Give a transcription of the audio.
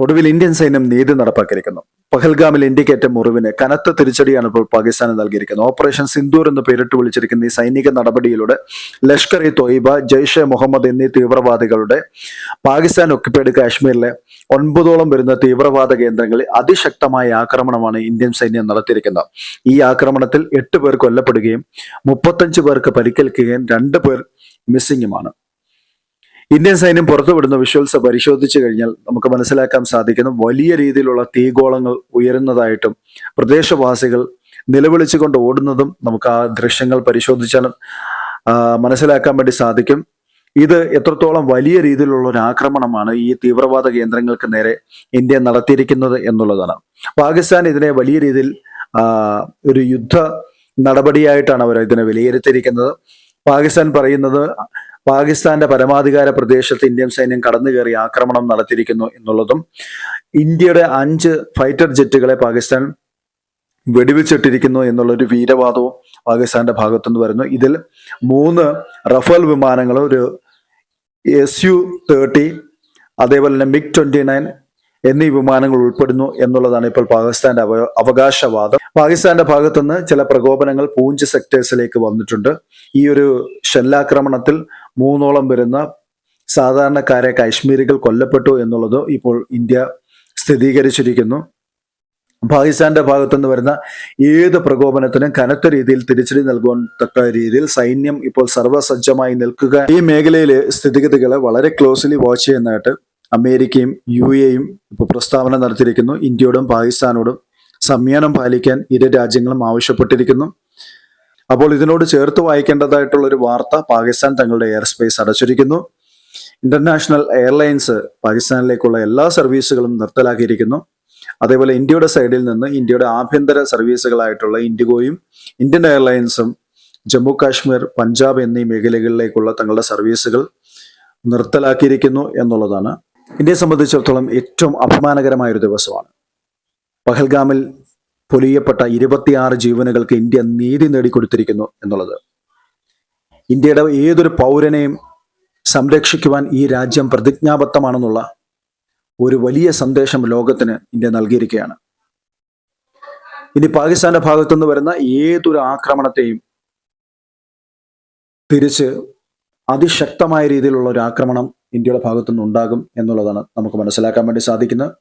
ഒടുവിൽ ഇന്ത്യൻ സൈന്യം നീതി നടപ്പാക്കിയിരിക്കുന്നു. പഹൽഗാമിൽ ഇന്ത്യക്കേറ്റ മുറിവിന് കനത്ത തിരിച്ചടിയാണ് ഇപ്പോൾ പാകിസ്ഥാന് നൽകിയിരിക്കുന്നത്. ഓപ്പറേഷൻ സിന്ദൂർ എന്ന് പേരിട്ട് വിളിച്ചിരിക്കുന്ന ഈ സൈനിക നടപടിയിലൂടെ ലഷ്കർ ഇ തൊയ്ബ ജയ്ഷെ മുഹമ്മദ് എന്നീ തീവ്രവാദികളുടെ പാകിസ്ഥാൻ ഒക്കുപേഡ് കാശ്മീരിലെ ഒൻപതോളം വരുന്ന തീവ്രവാദ കേന്ദ്രങ്ങളിൽ അതിശക്തമായ ആക്രമണമാണ് ഇന്ത്യൻ സൈന്യം നടത്തിയിരിക്കുന്നത്. ഈ ആക്രമണത്തിൽ എട്ട് പേർ കൊല്ലപ്പെടുകയും മുപ്പത്തഞ്ച് പേർക്ക് പരിക്കേൽക്കുകയും രണ്ട് പേർ മിസ്സിങ്ങുമാണ് ഇന്ത്യൻ സൈന്യം പുറത്തുവിടുന്ന വിഷ്വൽസ് പരിശോധിച്ചു കഴിഞ്ഞാൽ നമുക്ക് മനസ്സിലാക്കാൻ സാധിക്കുന്നു വലിയ രീതിയിലുള്ള തീഗോളങ്ങൾ ഉയരുന്നതായിട്ടും പ്രദേശവാസികൾ നിലവിളിച്ചുകൊണ്ട് ഓടുന്നതും നമുക്ക് ആ ദൃശ്യങ്ങൾ പരിശോധിച്ചാൽ മനസ്സിലാക്കാൻ വേണ്ടി സാധിക്കും. ഇത് എത്രത്തോളം വലിയ രീതിയിലുള്ള ഒരു ആക്രമണമാണ് ഈ തീവ്രവാദ കേന്ദ്രങ്ങൾക്ക് നേരെ ഇന്ത്യ നടത്തിയിരിക്കുന്നത് എന്നുള്ളതാണ്. പാകിസ്ഥാൻ ഇതിനെ വലിയ രീതിയിൽ ഒരു യുദ്ധ നടപടിയായിട്ടാണ് അവർ ഇതിനെ വിലയിരുത്തിയിരിക്കുന്നത്. പാകിസ്ഥാൻ പറയുന്നത് പാകിസ്ഥാന്റെ പരമാധികാര പ്രദേശത്ത് ഇന്ത്യൻ സൈന്യം കടന്നു കയറി ആക്രമണം നടത്തിയിരിക്കുന്നു എന്നുള്ളതും ഇന്ത്യയുടെ അഞ്ച് ഫൈറ്റർ ജെറ്റുകളെ പാകിസ്ഥാൻ വെടിവെച്ചിട്ടിരിക്കുന്നു എന്നുള്ളൊരു വീരവാദവും പാകിസ്ഥാന്റെ ഭാഗത്തുനിന്ന് വരുന്നു. ഇതിൽ മൂന്ന് റഫേൽ വിമാനങ്ങൾ ഒരു എസ് യു തേർട്ടി അതേപോലെ തന്നെ മിഗ് ട്വന്റി നയൻ എന്നീ വിമാനങ്ങൾ ഉൾപ്പെടുന്നു എന്നുള്ളതാണ് ഇപ്പോൾ പാകിസ്ഥാന്റെ അവ അവകാശവാദം. പാകിസ്ഥാന്റെ ഭാഗത്തുനിന്ന് ചില പ്രകോപനങ്ങൾ പൂഞ്ച് സെക്ടേഴ്സിലേക്ക് വന്നിട്ടുണ്ട്. ഈ ഒരു ഷെല്ലാക്രമണത്തിൽ മൂന്നോളം വരുന്ന സാധാരണക്കാരെ കാശ്മീരികൾ കൊല്ലപ്പെട്ടു എന്നുള്ളത് ഇപ്പോൾ ഇന്ത്യ സ്ഥിരീകരിച്ചിരിക്കുന്നു. പാകിസ്ഥാന്റെ ഭാഗത്തുനിന്ന് വരുന്ന ഏത് പ്രകോപനത്തിനും കനത്ത രീതിയിൽ തിരിച്ചടി നൽകുവാൻ തക്ക രീതിയിൽ സൈന്യം ഇപ്പോൾ സർവസജ്ജമായി നിൽക്കുക. ഈ മേഖലയിലെ സ്ഥിതിഗതികളെ വളരെ ക്ലോസ്ലി വാച്ച് ചെയ്യുന്നതായിട്ട് അമേരിക്കയും യു എയും ഇപ്പോൾ പ്രസ്താവന നടത്തിയിരിക്കുന്നു. ഇന്ത്യയോടും പാകിസ്ഥാനോടും സംയമനം പാലിക്കാൻ ഇരു രാജ്യങ്ങളും ആവശ്യപ്പെട്ടിരിക്കുന്നു. അപ്പോൾ ഇതിനോട് ചേർത്ത് വായിക്കേണ്ടതായിട്ടുള്ള ഒരു വാർത്ത പാകിസ്ഥാൻ തങ്ങളുടെ എയർ സ്പേസ് അടച്ചിരിക്കുന്നു. ഇന്റർനാഷണൽ എയർലൈൻസ് പാകിസ്ഥാനിലേക്കുള്ള എല്ലാ സർവീസുകളും നിർത്തലാക്കിയിരിക്കുന്നു. അതേപോലെ ഇന്ത്യയുടെ സൈഡിൽ നിന്ന് ഇന്ത്യയുടെ ആഭ്യന്തര സർവീസുകളായിട്ടുള്ള ഇൻഡിഗോയും ഇന്ത്യൻ എയർലൈൻസും ജമ്മു കാശ്മീർ പഞ്ചാബ് എന്നീ മേഖലകളിലേക്കുള്ള തങ്ങളുടെ സർവീസുകൾ നിർത്തലാക്കിയിരിക്കുന്നു എന്നുള്ളതാണ്. ഇന്ത്യയെ സംബന്ധിച്ചിടത്തോളം ഏറ്റവും അപമാനകരമായ ഒരു ദിവസമാണ്. പഹൽഗാമിൽ പൊലിയപ്പെട്ട ഇരുപത്തിയാറ് ജീവനുകൾക്ക് ഇന്ത്യ നീതി നേടിക്കൊടുത്തിരിക്കുന്നു എന്നുള്ളത്. ഇന്ത്യയുടെ ഏതൊരു പൗരനെയും സംരക്ഷിക്കുവാൻ ഈ രാജ്യം പ്രതിജ്ഞാബദ്ധമാണെന്നുള്ള ഒരു വലിയ സന്ദേശം ലോകത്തിന് ഇന്ത്യ നൽകിയിരിക്കുകയാണ്. ഇനി പാകിസ്ഥാന്റെ ഭാഗത്തുനിന്ന് വരുന്ന ഏതൊരു ആക്രമണത്തെയും തിരിച്ച് അതിശക്തമായ രീതിയിലുള്ള ഒരു ആക്രമണം ഇന്ത്യയുടെ ഭാഗത്തുനിന്ന് ഉണ്ടാകും എന്നുള്ളതാണ് നമുക്ക് മനസ്സിലാക്കാൻ വേണ്ടി സാധിക്കുന്നത്.